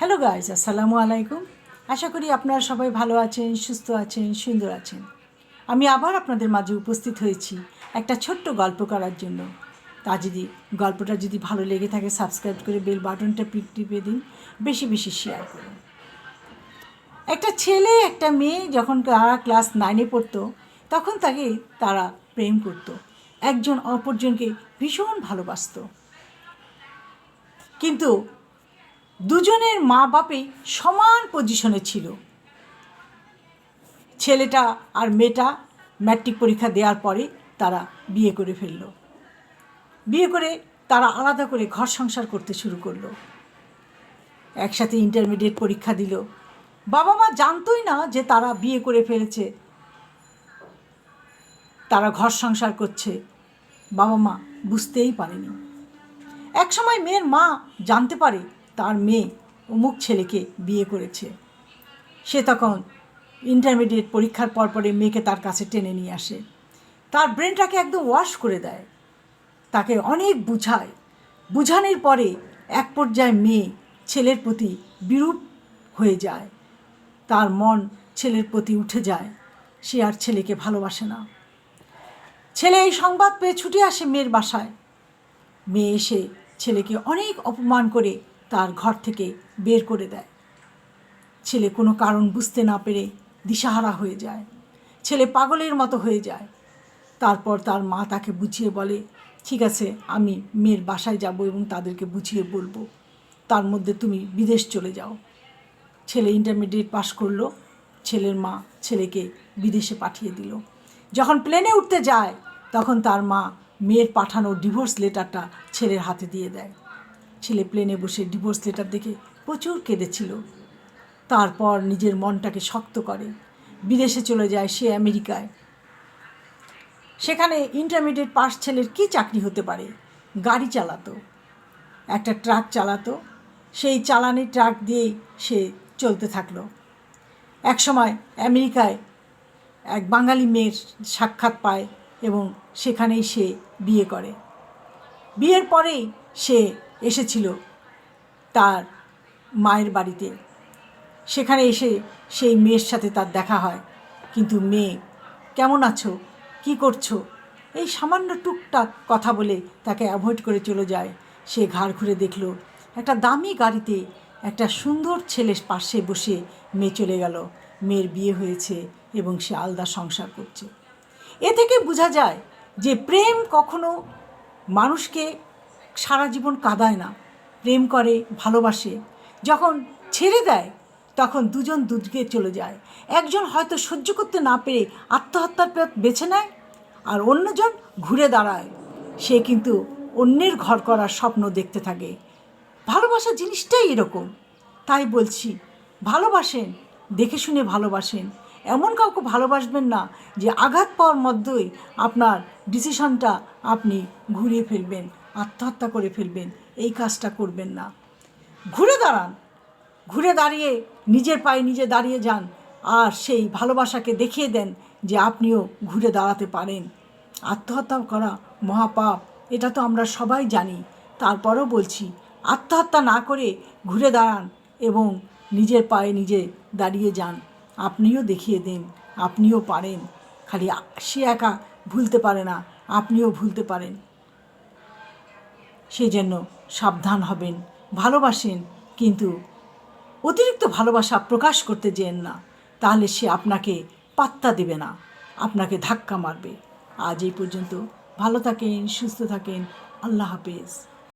Hello guys আসসালামু আলাইকুম আশা করি আপনারা সবাই ভালো আছেন, সুস্থ আছেন, সুন্দর আছেন। আমি আবার আপনাদের মাঝে উপস্থিত হয়েছি একটা ছোট্ট গল্প করার জন্য। তা যদি, গল্পটা যদি ভালো লেগে থাকে সাবস্ক্রাইব করে বেল বাটনটা পিক টিপে দিন। বেশি বেশি শেয়ার করুন। একটা ছেলে, একটা মেয়ে যখন তারা ক্লাস নাইনে পড়তো, তখন তাকে তারা প্রেম করতো। একজন অপরজনকে ভীষণ ভালোবাসতো। কিন্তু দুজনের মা বাপেই সমান পজিশনে ছিল। ছেলেটা আর মেয়েটা ম্যাট্রিক পরীক্ষা দেওয়ার পরে তারা বিয়ে করে ফেলল। বিয়ে করে তারা আলাদা করে ঘর সংসার করতে শুরু করল। একসাথে ইন্টারমিডিয়েট পরীক্ষা দিল। বাবা মা জানতোই না যে তারা বিয়ে করে ফেলেছে। তারা ঘর সংসার করছে। বাবা মা বুঝতেই পারেনি। এক সময় মেয়ের মা জানতে পারে তার মেয়ে অমুক ছেলেকে বিয়ে করেছে। সে তখন ইন্টারমিডিয়েট পরীক্ষার পর পরে মেয়েকে তার কাছে টেনে নিয়ে আসে। তার ব্রেনটাকে একদম ওয়াশ করে দেয়। তাকে অনেক বুঝায়। বুঝানোর পরে এক পর্যায়ে মেয়ে ছেলের প্রতি বিরূপ হয়ে যায়। তার মন ছেলের প্রতি উঠে যায়। সে আর ছেলেকে ভালোবাসে না। ছেলে এই সংবাদ পেয়ে ছুটে আসে মেয়ের বাসায়। মেয়ে এসে ছেলেকে অনেক অপমান করে তার ঘর থেকে বের করে দেয়। ছেলে কোনো কারণ বুঝতে না পেরে দিশাহারা হয়ে যায়। ছেলে পাগলের মতো হয়ে যায়। তারপর তার মা তাকে বুঝিয়ে বলে, ঠিক আছে, আমি মেয়ের বাসায় যাব এবং তাদেরকে বুঝিয়ে বলব। তার মধ্যে তুমি বিদেশ চলে যাও। ছেলে ইন্টারমিডিয়েট পাশ করল। ছেলের মা ছেলেকে বিদেশে পাঠিয়ে দিল। যখন প্লেনে উঠতে যায়, তখন তার মা মেয়ের পাঠানো ডিভোর্স লেটারটা ছেলের হাতে দিয়ে দেয়। ছেলে প্লেনে বসে ডিভোর্স লেটার দেখে প্রচুর কেঁদেছিল। তারপর নিজের মনটাকে শক্ত করে। বিদেশে চলে যায় সে আমেরিকায়। সেখানে ইন্টারমিডিয়েট পাস ছেলের কী চাকরি হতে পারে? গাড়ি চালাতো। একটা ট্রাক চালাতো। সেই চালানি ট্রাক দিয়েই সে চলতে থাকল। একসময় আমেরিকায় এক বাঙালি মেয়ের সাক্ষাৎ পায় এবং সেখানেই সে বিয়ে করে। বিয়ের পরেই সে এসেছিল তার মায়ের বাড়িতে। সেখানে এসে সেই মেয়ের সাথে তার দেখা হয়। কিন্তু মেয়ে, কেমন আছো? কি করছ? এই সামান্য টুকটাক কথা বলে তাকে অ্যাভয়েড করে চলে যায়। সে ঘাড় ঘুরে দেখল, একটা দামি গাড়িতে একটা সুন্দর ছেলে পাশে বসে মেয়ে চলে গেল। মেয়ের বিয়ে হয়েছে এবং সে আলাদা সংসার করছে। এ থেকে বোঝা যায় যে প্রেম কখনো মানুষকে সারা জীবন কাঁদায় না, প্রেম করে, ভালোবাসে। যখন ছেড়ে দেয়, তখন দুজন দুদিকে চলে যায়। একজন হয়তো সহ্য করতে না পেরে আত্মহত্যার পথ বেছে নেয় আর অন্যজন ঘুরে দাঁড়ায়। সে কিন্তু অন্যের ঘর করার স্বপ্ন দেখতে থাকে। ভালোবাসা জিনিসটাই এরকম। তাই বলছি, ভালোবাসেন, দেখে শুনে ভালোবাসেন। এমন কাউকে ভালোবাসবেন না যে আঘাত পাওয়ার মধ্যেই আপনার ডিসিশনটা আপনি ঘুরিয়ে ফেলবেন। আত্মহত্যা করে ফেলবেন, এই কাজটা করবেন না। ঘুরে দাঁড়ান, ঘুরে দাঁড়িয়ে নিজের পায়ে নিজে দাঁড়িয়ে যান আর সেই ভালোবাসাকে দেখিয়ে দেন যে আপনিও ঘুরে দাঁড়াতে পারেন। আত্মহত্যা করা মহাপাপ, এটা তো আমরা সবাই জানি। তারপরও বলছি, আত্মহত্যা না করে ঘুরে দাঁড়ান এবং নিজের পায়ে নিজে দাঁড়িয়ে যান। আপনিও দেখিয়ে দিন, আপনিও পারেন। খালি সে একা ভুলতে পারে না, আপনিও ভুলতে পারেন। সেই জন্য সাবধান হবেন, ভালোবাসেন, কিন্তু অতিরিক্ত ভালোবাসা প্রকাশ করতে যেন না, তাহলে সে আপনাকে পাত্তা দেবে না, আপনাকে ধাক্কা মারবে। আজ এই পর্যন্ত। ভালো থাকেন, সুস্থ থাকেন। আল্লাহ হাফেজ।